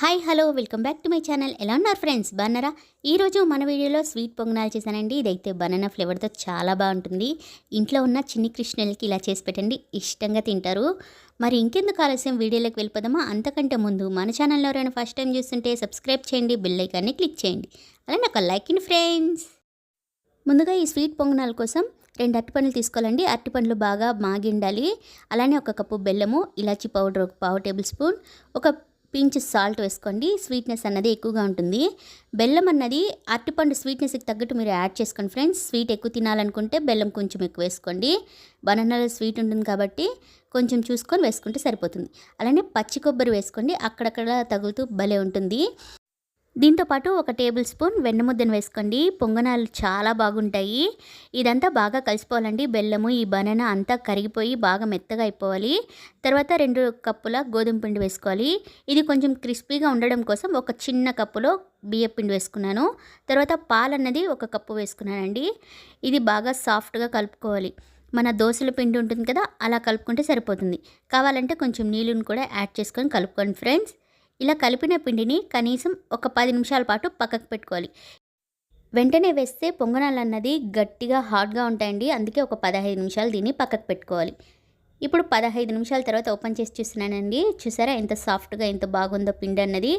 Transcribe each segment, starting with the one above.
Hi hello welcome back to my channel. ఎలా ఉన్నారు friends? బాగున్నారా? ఈరోజు మన వీడియోలో స్వీట్ పొంగనాలు చేశానండి. ఇదైతే బనానా ఫ్లేవర్తో చాలా బాగుంటుంది. ఇంట్లో ఉన్న చిన్ని కృష్ణలకి ఇలా చేసి పెట్టండి. ఇష్టంగా తింటారు. మరి ఇంకెందుకు ఆలస్యం? వీడియోలోకి వెళ్ళిపోదామా? అంతకంటే ముందు మన ఛానల్లో ఎవరైనా ఫస్ట్ టైం చూస్తుంటే సబ్స్క్రైబ్ చేయండి బెల్ ఐకాన్ని క్లిక్ చేయండి. అలానే ఒక లైక్ ఇన్ ఫ్రెండ్స్. ముందుగా ఈ స్వీట్ పొంగనాల కోసం రెండు అరటిపండ్లు తీసుకోవాలండి. అరటిపండ్లు బాగా మాగిండాలి అలానే ఒక కప్పు బెల్లము ఇలాచి పౌడర్ ఒక పావు టేబుల్ స్పూన్ ఒక పించ్ సాల్ట్ వేసుకోండి. స్వీట్నెస్ అన్నది ఎక్కువగా ఉంటుంది. బెల్లం అన్నది అరటిపండు స్వీట్నెస్కి తగ్గట్టు మీరు యాడ్ చేసుకోండి ఫ్రెండ్స్. స్వీట్ ఎక్కువ తినాలనుకుంటే బెల్లం కొంచెం ఎక్కువ వేసుకోండి. బనానాలో స్వీట్ ఉంటుంది కాబట్టి కొంచెం చూసుకొని వేసుకుంటే సరిపోతుంది. అలానే పచ్చి కొబ్బరి వేసుకోండి. అక్కడక్కడ తగులుతూ భలే ఉంటుంది. దీంతోపాటు ఒక టేబుల్ స్పూన్ వెన్నముద్దను వేసుకోండి. పొంగనాలు చాలా బాగుంటాయి. ఇదంతా బాగా కలిసిపోవాలండి. బెల్లము ఈ బనానా అంతా కరిగిపోయి బాగా మెత్తగా అయిపోవాలి. తర్వాత రెండు కప్పుల గోధుమ పిండి వేసుకోవాలి. ఇది కొంచెం క్రిస్పీగా ఉండడం కోసం ఒక చిన్న కప్పులో బియ్య పిండి వేసుకున్నాను. తర్వాత పాలు అన్నది ఒక కప్పు వేసుకున్నానండి. ఇది బాగా సాఫ్ట్గా కలుపుకోవాలి. మన దోశల పిండి ఉంటుంది కదా అలా కలుపుకుంటే సరిపోతుంది. కావాలంటే కొంచెం నీళ్ళని కూడా యాడ్ చేసుకొని కలుపుకోండి ఫ్రెండ్స్. ఇలా కలిపిన పిండిని కనీసం ఒక పది నిమిషాల పాటు పక్కకు పెట్టుకోవాలి. వెంటనే వేస్తే పొంగనాలు అన్నది గట్టిగా హాట్గా ఉంటాయండి. అందుకే ఒక పదహైదు నిమిషాలు దీన్ని పక్కకు పెట్టుకోవాలి. ఇప్పుడు పదహైదు నిమిషాల తర్వాత ఓపెన్ చేసి చూస్తున్నానండి. చూసారా ఎంత సాఫ్ట్గా ఎంత బాగుందో పిండి అన్నది.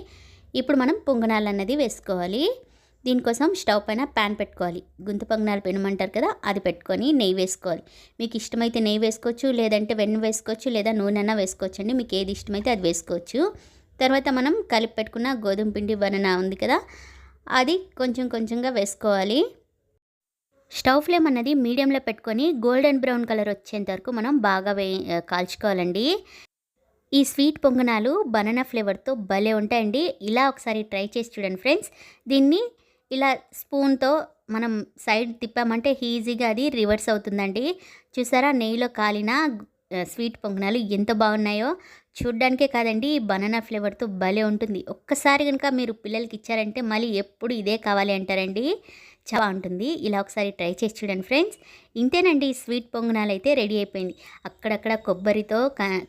ఇప్పుడు మనం పొంగనాలు అన్నది వేసుకోవాలి. దీనికోసం స్టవ్ పైన ప్యాన్ పెట్టుకోవాలి. గుంత పొంగనాలు పెనమంటారు కదా అది పెట్టుకొని నెయ్యి వేసుకోవాలి. మీకు ఇష్టమైతే నెయ్యి వేసుకోవచ్చు లేదంటే వెన్న వేసుకోవచ్చు లేదా నూనె వేసుకోవచ్చు అండి మీకు ఏది ఇష్టమైతే అది వేసుకోవచ్చు. తర్వాత మనం కలిపి పెట్టుకున్న గోధుమ పిండి బనానా ఉంది కదా అది కొంచెం కొంచెంగా వేసుకోవాలి. స్టవ్ ఫ్లేమ్ అన్నది మీడియంలో పెట్టుకొని గోల్డెన్ బ్రౌన్ కలర్ వచ్చేంత వరకు మనం బాగా వే కాల్చుకోవాలండి. ఈ స్వీట్ పొంగనాలు బనానా ఫ్లేవర్తో భలే ఉంటాయండి. ఇలా ఒకసారి ట్రై చేసి చూడండి ఫ్రెండ్స్. దీన్ని ఇలా స్పూన్తో మనం సైడ్ తిప్పామంటే ఈజీగా అది రివర్స్ అవుతుందండి. చూసారా నెయ్యిలో కాలిన స్వీట్ పొంగనాలు ఎంత బాగున్నాయో. చూడ్డానికే కాదండి బనానా ఫ్లేవర్తో భలే ఉంటుంది. ఒక్కసారి కనుక మీరు పిల్లలకి ఇచ్చారంటే మళ్ళీ ఎప్పుడు ఇదే కావాలి అంటారండి. చాలా ఉంటుంది ఇలా ఒకసారి ట్రై చేసి చూడండి ఫ్రెండ్స్. ఇంతేనండి స్వీట్ పొంగనాలు అయితే రెడీ అయిపోయింది. అక్కడక్కడ కొబ్బరితో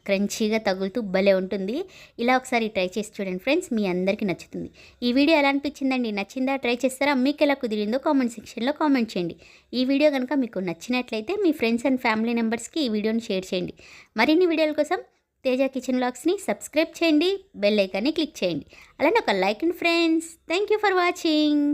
క్రంచీగా తగులుతూ భలే ఉంటుంది. ఇలా ఒకసారి ట్రై చేసి చూడండి ఫ్రెండ్స్ మీ అందరికీ నచ్చుతుంది. ఈ వీడియో ఎలా అనిపించిందండి? నచ్చిందా? ట్రై చేస్తారా? మీకు ఎలా కుదిరిందో కామెంట్ సెక్షన్లో కామెంట్ చేయండి. ఈ వీడియో కనుక మీకు నచ్చినట్లయితే మీ ఫ్రెండ్స్ అండ్ ఫ్యామిలీ మెంబర్స్కి ఈ వీడియోని షేర్ చేయండి. మరిన్ని వీడియోల కోసం తేజ కిచెన్ బ్లాగ్స్ని సబ్స్క్రైబ్ చేయండి బెల్ ఐకాన్ని క్లిక్ చేయండి. అలానే ఒక like and friends. Thank you for watching.